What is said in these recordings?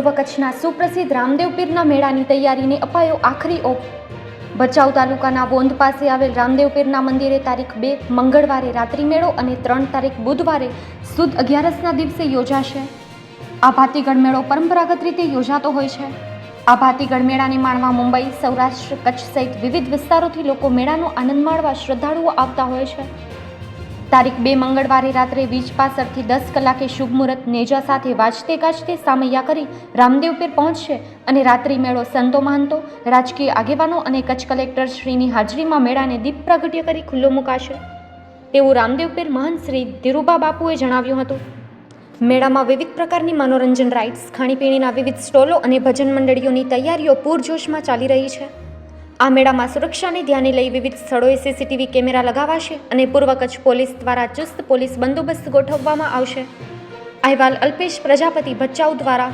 પૂર્વ કચ્છના સુપ્રસિદ્ધ રામદેવ પીરના મેળાની તૈયારીને અપાયો આખરી ઓપ. ભચાઉ તાલુકાના વોંધ પાસે આવેલ રામદેવ પીરના મંદિરે તારીખ બે મંગળવારે રાત્રિ મેળો અને ત્રણ તારીખ બુધવારે સુદ અગિયારસના દિવસે યોજાશે. આ ભાતીગઢ મેળો પરંપરાગત રીતે યોજાતો હોય છે. આ ભાતીગઢ મેળાને માણવા મુંબઈ, સૌરાષ્ટ્ર, કચ્છ સહિત વિવિધ વિસ્તારોથી લોકો મેળાનો આનંદ માણવા શ્રદ્ધાળુઓ આવતા હોય છે. તારીખ બે મંગળવારે રાત્રે વીજ પાસરથી દસ કલાકે શુભ મુહૂર્ત નેજા સાથે વાજતે ગાજતે સામૈયા કરી રામદેવ પીર પહોંચશે અને રાત્રિ મેળો સંતો મહંતો, રાજકીય આગેવાનો અને કચ્છ કલેક્ટર શ્રીની હાજરીમાં મેળાને દીપ પ્રાગટ્ય કરી ખુલ્લો મુકાશે. તેવું રામદેવ પીર મહંત શ્રી ધીરુબા બાપુએ જણાવ્યું હતું. મેળામાં વિવિધ પ્રકારની મનોરંજન રાઇડ્સ, ખાણીપીણીના વિવિધ સ્ટોલો અને ભજન મંડળીઓની તૈયારીઓ પૂરજોશમાં ચાલી રહી છે. આ મેળામાં સુરક્ષાને ધ્યાને લઈ વિવિધ સ્થળોએ સીસીટીવી કેમેરા લગાવાશે અને પૂર્વ કચ્છ પોલીસ દ્વારા ચુસ્ત પોલીસ બંદોબસ્ત ગોઠવવામાં આવશે. અહેવાલ અલ્પેશ પ્રજાપતિ ભચાઉ દ્વારા.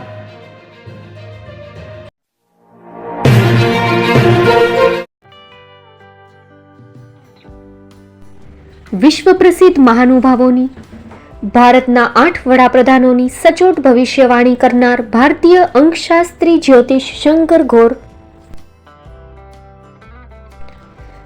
વિશ્વ પ્રસિદ્ધ મહાનુભાવોની, ભારતના આઠ વડાપ્રધાનોની સચોટ ભવિષ્યવાણી કરનાર ભારતીય અંકશાસ્ત્રી જ્યોતિષ શંકર ઘોર